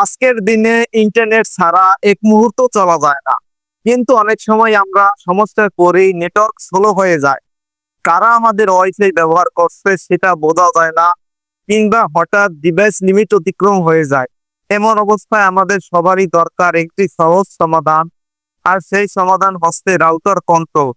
আজকের দিনে ইন্টারনেট ছাড়া এক মুহূর্ত চলা যায় না। কিন্তু অনেক সময় আমরা সমস্যায় পড়েই নেটওয়ার্ক স্লো হয়ে যায়। কারা আমাদের ওয়াইফাই ব্যবহার করছে সেটা বোঝা যায় না, কিংবা হঠাৎ ডিভাইস লিমিট অতিক্রম হয়ে যায়। এমন অবস্থায় আমাদের সবারই দরকার একটি সহজ সমাধান, আর সেই সমাধান হচ্ছে রাউটার কন্ট্রোল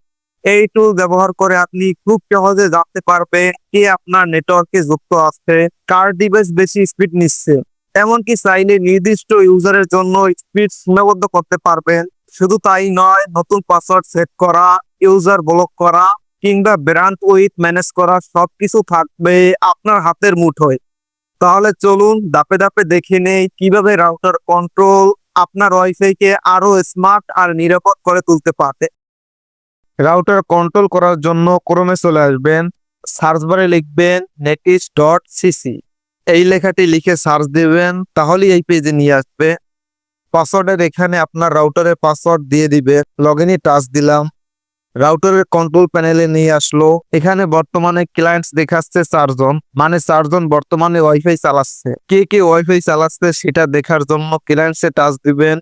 এই টুল ব্যবহার করে আপনি খুব সহজে জানতে পারবেন কে আপনার নেটওয়ার্কে যুক্ত আছে, কার ডিভাইস বেশি স্পিড নিচ্ছে। এমনকি চাইলে নির্দিষ্ট ইউজারের জন্য স্পিড সীমাবদ্ধ করতে পারবেন। শুধু তাই নয়, নতুন পাসওয়ার্ড সেট করা, ইউজার ব্লক করা, কিংবা ব্র্যান্ড উইথ ম্যানেজ করা সবকিছু থাকবে আপনার হাতের মুঠোয়। তাহলে চলুন দাপে দাপে দেখে নেই কীভাবে রাউটার কন্ট্রোল আপনার ওয়াইফাই কে আরও স্মার্ট আর নিরাপদ করে তুলতে পারে। রাউটার কন্ট্রোল করার জন্য ক্রমে চলে আসবেন, সার্চ বারে লিখবেন নেটিস ডট সিসি। এই লেখাটি লিখে সার্চ দিবেন, তাহলেই এই পেজে নিয়ে আসবে। পাসওয়ার্ডের এখানে আপনার রাউটারের পাসওয়ার্ড দিয়ে দিবে। লগ ইনে টাচ দিলাম। রাউটারের কন্ট্রোল প্যানেলে নিয়ে আসলো। এখানে বর্তমানে ক্লায়েন্টস দেখাচ্ছে চারজন। মানে চারজন বর্তমানে ওয়াইফাই চালাচ্ছে। কে কে ওয়াইফাই চালাচ্ছে সেটা দেখার জন্য ক্লায়েন্টসে টাচ দিবেন।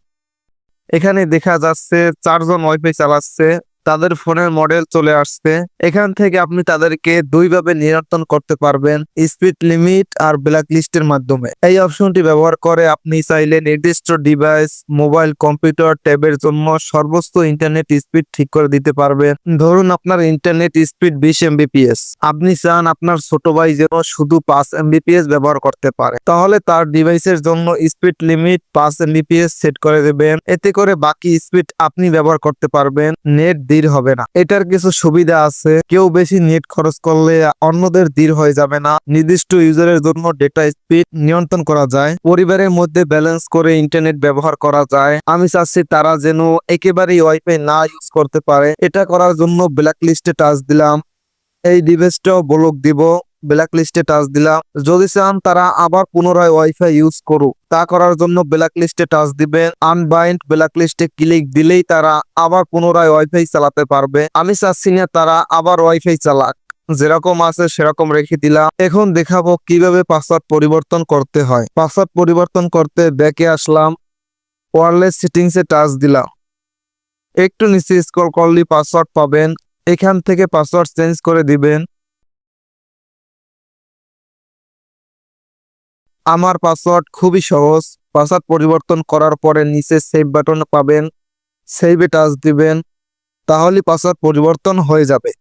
এখানে দেখা যাচ্ছে চারজন ওয়াইফাই চালাচ্ছে। তাদের ফোনের মডেল চলে আসছে। এখান থেকে আপনি তাদেরকে দুইভাবে নিয়ন্ত্রণ করতে পারবেন, স্পিড লিমিট আর ব্ল্যাক লিস্টের মাধ্যমে। এই অপশনটি ব্যবহার করে আপনি চাইলে নির্দিষ্ট ডিভাইস, মোবাইল, কম্পিউটার, ট্যাবের জন্য সর্বোচ্চ ইন্টারনেট স্পিড ঠিক করে দিতে পারবেন। ধরুন আপনার ইন্টারনেট স্পিড বিশ এমবিপিএস আপনি চান আপনার ছোট ভাই যেন শুধু পাঁচ এমবিপিএস ব্যবহার করতে পারে। তাহলে তার ডিভাইসের জন্য স্পিড লিমিট পাঁচ এমবিপিএস সেট করে দেবেন। এতে করে বাকি স্পিড আপনি ব্যবহার করতে পারবেন। নেট ধীর হবে না। এটার কিছু সুবিধা আছে। কেউ বেশি নেট খরচ করলে অন্যদের ধীর হয়ে যাবে না। নির্দিষ্ট ইউজারের জন্য ডেটা স্পিড নিয়ন্ত্রণ করা যায়। পরিবারের মধ্যে ব্যালেন্স করে ইন্টারনেট ব্যবহার করা যায়। আমি চাচ্ছি তারা যেন একেবারেই ওয়াইফাই না ইউজ করতে পারে। এটা করার জন্য ব্ল্যাক লিস্টে টাচ দিলাম। এই ডিভাইসটাও ব্লক দিব। ব্ল্যাক লিস্টে টাচ দিলাম। যদি চান তারা আবার পুনরায় ওয়াইফাই ইউজ করুক। তা করার জন্য ব্ল্যাক লিস্টে টাচ দিবেন। আনবাইন্ড ব্ল্যাক লিস্টে ক্লিক দিলেই তারা আবার পুনরায় ওয়াইফাই চালাতে পারবে। আমি চাচ্ছি না তারা আবার ওয়াইফাই চালাক। যেরকম আছে সেরকম রেখে দিলাম। এখন দেখাবো কীভাবে পাসওয়ার্ড পরিবর্তন করতে হয়। পাসওয়ার্ড পরিবর্তন করতে ব্যাকে আসলাম। ওয়ারলেস সেটিংসে টাচ দিলাম। একটু নিচে স্ক্রল করলে পাসওয়ার্ড পাবেন। এখান থেকে পাসওয়ার্ড চেঞ্জ করে দিবেন। আমার পাসওয়ার্ড খুবই সহজ। পাসওয়ার্ড পরিবর্তন করার পরে নিচে সেভ বাটন পাবেন। সেভে টাচ দিবেন। তাহলে পাসওয়ার্ড পরিবর্তন হয়ে যাবে।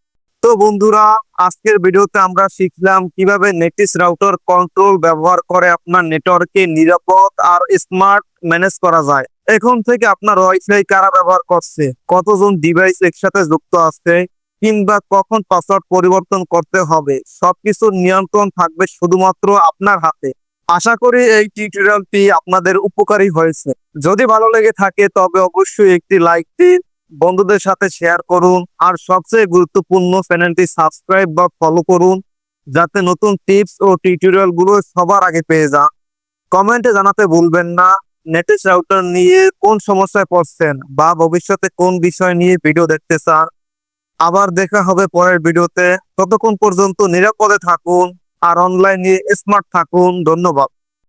তো বন্ধুরা, আজকের ভিডিওতে আমরা শিখলাম কীভাবে নেটিস রাউটার কন্ট্রোল ব্যবহার করে আপনার নেটওয়ার্কে নিরাপদ আর স্মার্ট ম্যানেজ করা যায়। এখন থেকে আপনার ওয়াইফাই কারা ব্যবহার করছে? কতজন ডিভাইস একসাথে যুক্ত আছে? কিংবা কখন পাসওয়ার্ড পরিবর্তন করতে হবে? সবকিছুর নিয়ন্ত্রণ থাকবে শুধুমাত্র আপনার হাতে। আশা করি এই টিউটোরিয়ালটি আপনাদের উপকারী হয়েছে। যদি ভালো লেগে থাকে, তবে অবশ্যই একটি লাইক দিন, বন্ধুদের সাথে শেয়ার করুন, আর সবচেয়ে গুরুত্বপূর্ণ চ্যানেলটি সাবস্ক্রাইব বা ফলো করুন, যাতে নতুন টিপস ও টিউটোরিয়ালগুলো সবার আগে পেয়ে যান। কমেন্টে জানাতে ভুলবেন না নেটেস রাউটার নিয়ে কোন সমস্যায় পড়ছেন বা ভবিষ্যতে কোন বিষয় নিয়ে ভিডিও দেখতে চান। আবার দেখা হবে পরের ভিডিওতে ততক্ষণ পর্যন্ত নিরাপদে থাকুন। আর অনলাইনে স্মার্ট থাকুন ধন্যবাদ।